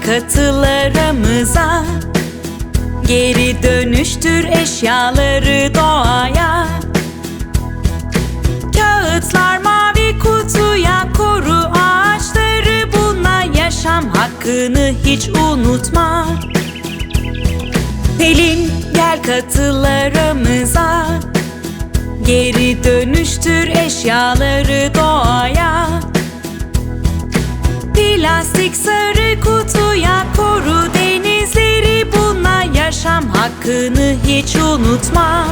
katılarımıza Geri dönüştür eşyaları doğaya. Kağıtlar mavi kutuya koru ağaçları Bununla yaşam hakkını hiç unutma. Pelin gel katılarımıza Geri dönüştür eşyaları doğaya. Plastik sarı kutuya yaşam hakkını hiç unutma.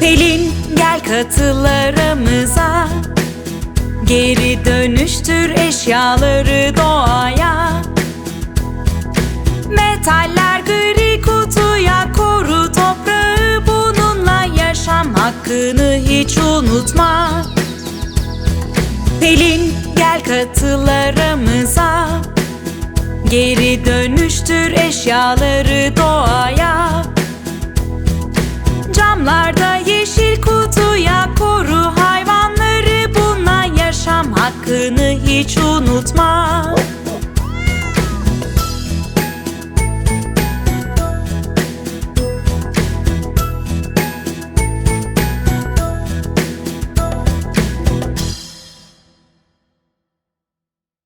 Pelin gel katılarımıza. Geri dönüştür eşyaları doğaya. Metaller gri kutuya koru toprağı. Bununla yaşam hakkını hiç unutma. Pelin gel katılarımıza. Geri dönüştür eşyaları doğaya Camlarda yeşil kutuya koru hayvanları. Bununla yaşam hakkını hiç unutma